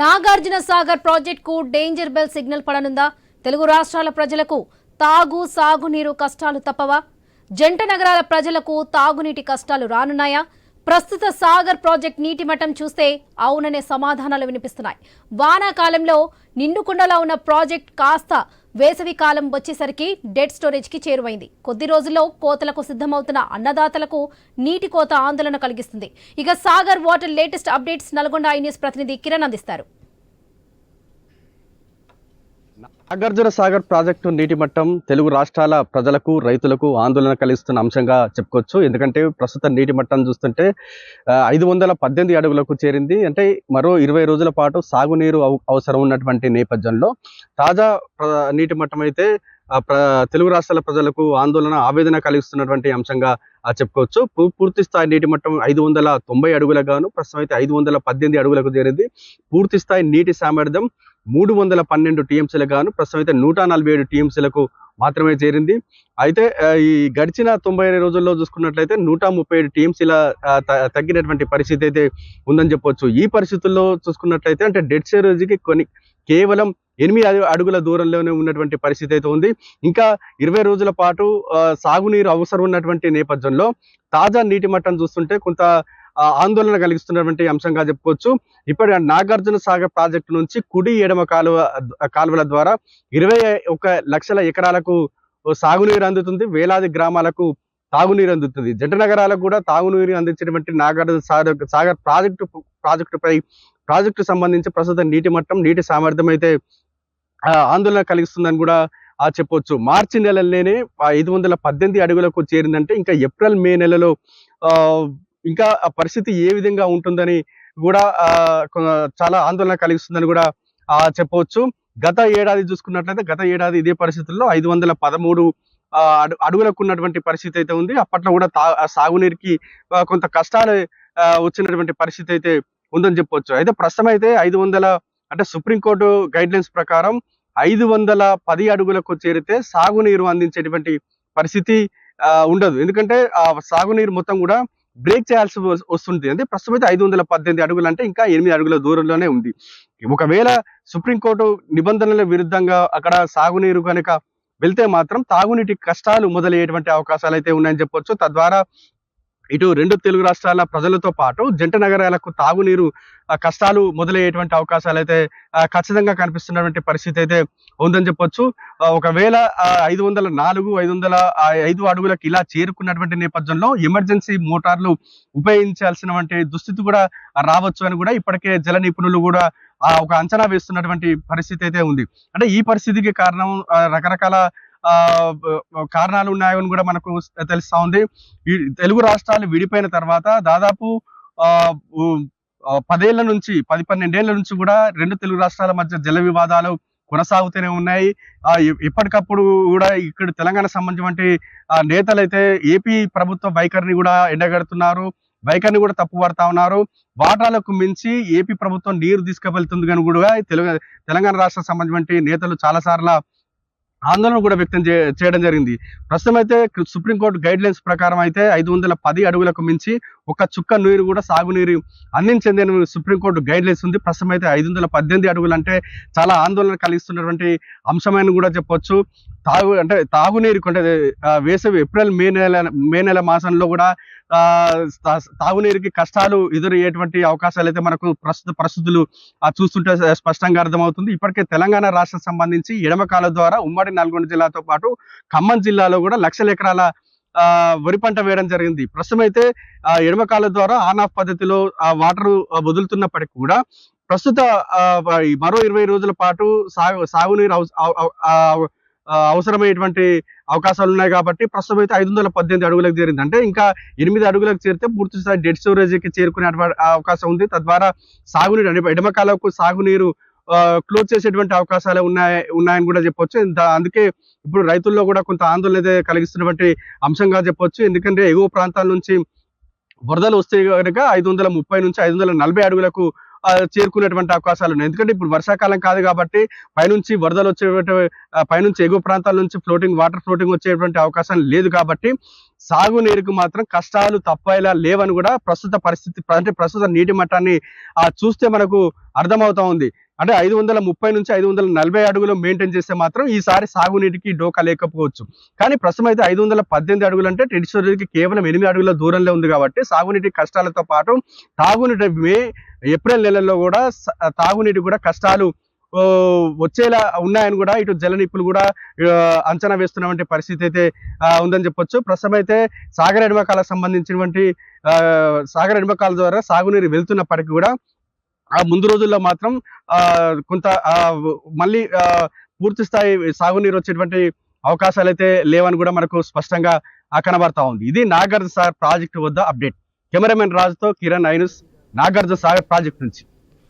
నాగార్జున సాగర్ ప్రాజెక్టుకు danger bell signal పడనుందా? తెలుగు రాష్ట్రాల ప్రజలకు తాగు సాగునీరు కష్టాలు తప్పవా? జంట నగరాల ప్రజలకు తాగునీటి కష్టాలు రానున్నాయా? ప్రస్తుత సాగర్ ప్రాజెక్ట్ నీటి మట్టం చూస్తే అవుననే సమాధానాలు వినిపిస్తున్నాయి. వానాకాలంలో నిండుకుండలా ఉన్న ప్రాజెక్ట్ కాస్త వేసవి కాలం వచ్చేసరికి డెడ్ స్టోరేజ్కి చేరువైంది. కొద్ది రోజుల్లో కోతలకు సిద్ధమవుతున్న అన్నదాతలకు నీటి కోత ఆందోళన కలిగిస్తుంది. ఇక Sagar water latest updates Nalgonda I News ప్రతినిధి కిరణ్ అందిస్తారు. నాగార్జున సాగర్ ప్రాజెక్టు నీటి మట్టం తెలుగు రాష్ట్రాల ప్రజలకు రైతులకు ఆందోళన కలిగిస్తున్న అంశంగా చెప్పుకోవచ్చు. ఎందుకంటే ప్రస్తుతం నీటి మట్టం చూస్తుంటే ఐదు వందల పద్దెనిమిది అడుగులకు చేరింది. అంటే మరో ఇరవై రోజుల పాటు సాగునీరు అవసరం ఉన్నటువంటి నేపథ్యంలో తాజా నీటి మట్టం అయితే ప్ర- తెలుగు రాష్ట్రాల ప్రజలకు ఆందోళన ఆవేదన కలిగిస్తున్నటువంటి అంశంగా చెప్పుకోవచ్చు. పూ- పూర్తి స్థాయి నీటి మట్టం ఐదు వందల తొంభై అడుగులకు గాను ప్రస్తుతం అయితే ఐదు వందల పద్దెనిమిది అడుగులకు చేరింది. పూర్తి స్థాయి నీటి సామర్థ్యం మూడు వందల పన్నెండు టీఎంసీలకు గాను ప్రస్తుతం అయితే నూట నలభై ఏడు టీఎంసీలకు మాత్రమే చేరింది. అయితే ఈ గడిచిన తొంభై రోజుల్లో చూసుకున్నట్లయితే నూట ముప్పై ఏడు టీఎంసీల తగ్గినటువంటి పరిస్థితి అయితే ఉందని చెప్పొచ్చు. ఈ పరిస్థితుల్లో చూసుకున్నట్లయితే అంటే డెడ్ స్టోరేజ్కి కొన్ని కేవలం ఎనిమిది అడుగుల దూరంలోనే ఉన్నటువంటి పరిస్థితి అయితే ఉంది. ఇంకా ఇరవై రోజుల పాటు సాగునీరు అవసరం ఉన్నటువంటి నేపథ్యంలో తాజా నీటి మట్టం చూస్తుంటే కొంత ఆందోళన కలిగిస్తున్నటువంటి అంశంగా చెప్పుకోవచ్చు. ఇప్పటి నాగార్జున సాగర్ ప్రాజెక్టు నుంచి కుడి ఎడమ కాలువ కాలువల ద్వారా ఇరవై ఒక లక్షల ఎకరాలకు సాగునీరు అందుతుంది. వేలాది గ్రామాలకు తాగునీరు అందుతుంది. జంట నగరాలకు కూడా తాగునీరు అందించినటువంటి నాగార్జున సాగర్ సాగర్ ప్రాజెక్టు ప్రాజెక్టుపై ప్రాజెక్టు సంబంధించి ప్రస్తుత నీటి మట్టం నీటి సామర్థ్యం అయితే ఆందోళన కలిగిస్తుందని కూడా ఆ చెప్పొచ్చు. మార్చి నెలలోనే ఐదు వందల పద్దెనిమిది అడుగులకు చేరిందంటే ఇంకా ఏప్రిల్ మే నెలలో ఇంకా ఆ పరిస్థితి ఏ విధంగా ఉంటుందని కూడా చాలా ఆందోళన కలిగిస్తుందని కూడా ఆ, చెప్పవచ్చు. గత ఏడాది చూసుకున్నట్లయితే గత ఏడాది ఇదే పరిస్థితుల్లో ఐదు వందల పదమూడు అడు అడుగులకు ఉన్నటువంటి పరిస్థితి అయితే ఉంది. అప్పట్లో కూడా తా సాగునీరుకి కొంత కష్టాలు వచ్చినటువంటి పరిస్థితి అయితే ఉందని చెప్పొచ్చు. అయితే ప్రస్తుతం అయితే ఐదు వందల అంటే సుప్రీంకోర్టు గైడ్ లైన్స్ ప్రకారం ఐదు వందల పది అడుగులకు చేరితే సాగునీరు అందించేటువంటి పరిస్థితి ఉండదు. ఎందుకంటే ఆ సాగునీరు మొత్తం కూడా బ్రేక్ చేయాల్సి వస్తుంది అంటే ప్రస్తుతం అయితే ఐదు వందల పద్దెనిమిది అడుగులు అంటే ఇంకా ఎనిమిది అడుగుల దూరంలోనే ఉంది. ఒకవేళ సుప్రీంకోర్టు నిబంధనల విరుద్ధంగా అక్కడ సాగునీరు కనుక వెళ్తే మాత్రం తాగునీటి కష్టాలు మొదలయ్యేటువంటి అవకాశాలు అయితే ఉన్నాయని చెప్పొచ్చు. తద్వారా ఇటు రెండు తెలుగు రాష్ట్రాల ప్రజలతో పాటు జంట నగరాలకు తాగునీరు కష్టాలు మొదలయ్యేటువంటి అవకాశాలు అయితే ఖచ్చితంగా కనిపిస్తున్నటువంటి పరిస్థితి అయితే ఉందని చెప్పొచ్చు. ఒకవేళ ఐదు వందల నాలుగు ఐదు వందల ఐదు అడుగులకు ఇలా చేరుకున్నటువంటి నేపథ్యంలో ఎమర్జెన్సీ మోటార్లు ఉపయోగించాల్సినటువంటి దుస్థితి కూడా రావచ్చు అని కూడా ఇప్పటికే జల నిపుణులు కూడా ఒక అంచనా వేస్తున్నటువంటి పరిస్థితి అయితే ఉంది. అంటే ఈ పరిస్థితికి కారణం రకరకాల కారణాలు ఉన్నాయని కూడా మనకు తెలుస్తా ఉంది. ఈ తెలుగు రాష్ట్రాలు విడిపోయిన తర్వాత దాదాపు ఆ పదేళ్ళ నుంచి పది పన్నెండేళ్ళ నుంచి కూడా రెండు తెలుగు రాష్ట్రాల మధ్య జల వివాదాలు కొనసాగుతూనే ఉన్నాయి. ఆ ఎప్పటికప్పుడు కూడా ఇక్కడ తెలంగాణ సంబంధించిన ఆ, నేతలైతే ఏపీ ప్రభుత్వ వైఖరిని కూడా ఎండగడుతున్నారు. వైఖరిని కూడా తప్పు పడతా ఉన్నారు. వాటాలకు మించి ఏపీ ప్రభుత్వం నీరు తీసుకువెళ్తుంది కానీ కూడా తెలుగు తెలంగాణ రాష్ట్ర సంబంధించిన నేతలు చాలా సార్లు ఆందోళన కూడా వ్యక్తం చే- చేయడం జరిగింది. ప్రస్తుతం అయితే సుప్రీంకోర్టు గైడ్ లైన్స్ ప్రకారం అయితే ఐదు వందల పది అడుగులకు మించి ఒక చుక్క నీరు కూడా సాగునీరు అందించేందుకు సుప్రీంకోర్టు గైడ్ లైన్స్ ఉంది. ప్రస్తుతం అయితే ఐదు వందల పద్దెనిమిది అడుగులు అంటే చాలా ఆందోళన కలిగిస్తున్నటువంటి అంశమైన కూడా చెప్పొచ్చు. తాగు అంటే తాగునీరు అంటే వేసవి ఏప్రిల్ మే నెల మే నెల మాసంలో కూడా తాగునీరుకి కష్టాలు ఎదురయ్యేటువంటి అవకాశాలు అయితే మనకు ప్రస్తుత పరిస్థితులు చూస్తుంటే స్పష్టంగా అర్థమవుతుంది. ఇప్పటికే తెలంగాణ రాష్ట్రం సంబంధించి ఎడమకాల ద్వారా ఉమ్మడి నల్గొండ జిల్లాతో పాటు ఖమ్మం జిల్లాలో కూడా లక్షల ఎకరాల ఆ, వరి పంట వేయడం జరిగింది. ప్రస్తుతం అయితే ఆ, ద్వారా ఆన్ ఆఫ్ పద్ధతిలో ఆ వాటర్ వదులుతున్నప్పటికీ కూడా ప్రస్తుత ఈ మరో ఇరవై రోజుల పాటు సాగు సాగునీరు అవసరమైనటువంటి అవకాశాలు ఉన్నాయి కాబట్టి ప్రస్తుతం అయితే ఐదు వందల పద్దెనిమిది అడుగులకు చేరింది. అంటే ఇంకా ఎనిమిది అడుగులకు చేరితే పూర్తి స్థాయి డెడ్ స్టోరేజ్కి చేరుకునే అవకాశం ఉంది. తద్వారా సాగునీరు అంటే ఎడమ కాలకు సాగునీరు క్లోజ్ చేసేటువంటి అవకాశాలు ఉన్నాయి ఉన్నాయని కూడా చెప్పొచ్చు. అందుకే ఇప్పుడు రైతుల్లో కూడా కొంత ఆందోళన అయితే కలిగిస్తున్నటువంటి అంశంగా చెప్పొచ్చు. ఎందుకంటే ఎగువ ప్రాంతాల నుంచి వరదలు వస్తే కనుక ఐదు వందల ముప్పై నుంచి ఐదు వందల నలభై అడుగులకు చేరుకునేటువంటి అవకాశాలు ఉన్నాయి. ఎందుకంటే ఇప్పుడు వర్షాకాలం కాదు కాబట్టి పైనుంచి వరదలు వచ్చేటువంటి పైనుంచి ఎగువ ప్రాంతాల నుంచి ఫ్లోటింగ్ వాటర్ ఫ్లోటింగ్ వచ్చేటువంటి అవకాశం లేదు కాబట్టి సాగునీరుకు మాత్రం కష్టాలు తప్పేలా లేవని కూడా ప్రస్తుత పరిస్థితి అంటే ప్రస్తుత నీటి మట్టాన్ని చూస్తే మనకు అర్థమవుతా ఉంది. అంటే ఐదు వందల ముప్పై నుంచి ఐదు వందల నలభై అడుగులు మెయింటైన్ చేస్తే మాత్రం ఈసారి సాగునీటికి డోకా లేకపోవచ్చు. కానీ ప్రస్తుతం అయితే ఐదు వందల పద్దెనిమిది అడుగులు అంటే టెరిటరీకి కేవలం ఎనిమిది అడుగుల దూరంలో ఉంది కాబట్టి సాగునీటి కష్టాలతో పాటు తాగునీటి మే ఏప్రిల్ నెలల్లో కూడా తాగునీటి కూడా కష్టాలు వచ్చేలా ఉన్నాయని కూడా ఇటు జల నిప్పులు కూడా అంచనా వేస్తున్నటువంటి పరిస్థితి అయితే ఉందని చెప్పొచ్చు. ప్రస్తుతం అయితే సాగర ఎడమకాలకు సంబంధించినటువంటి సాగర ఎడమకాల ద్వారా సాగునీరు వెళ్తున్నప్పటికీ కూడా ఆ ముందు రోజుల్లో మాత్రం కొంత మళ్ళీ పూర్తి స్థాయి సాగునీరు వచ్చేటువంటి అవకాశాలు అయితే లేవని కూడా మనకు స్పష్టంగా కనబడతా ఉంది. ఇది నాగర్ సార్ ప్రాజెక్టు వద్ద అప్డేట్. కెమెరామెన్ రాజుతో Kiran I News Nagarjuna Sagar project నుంచి.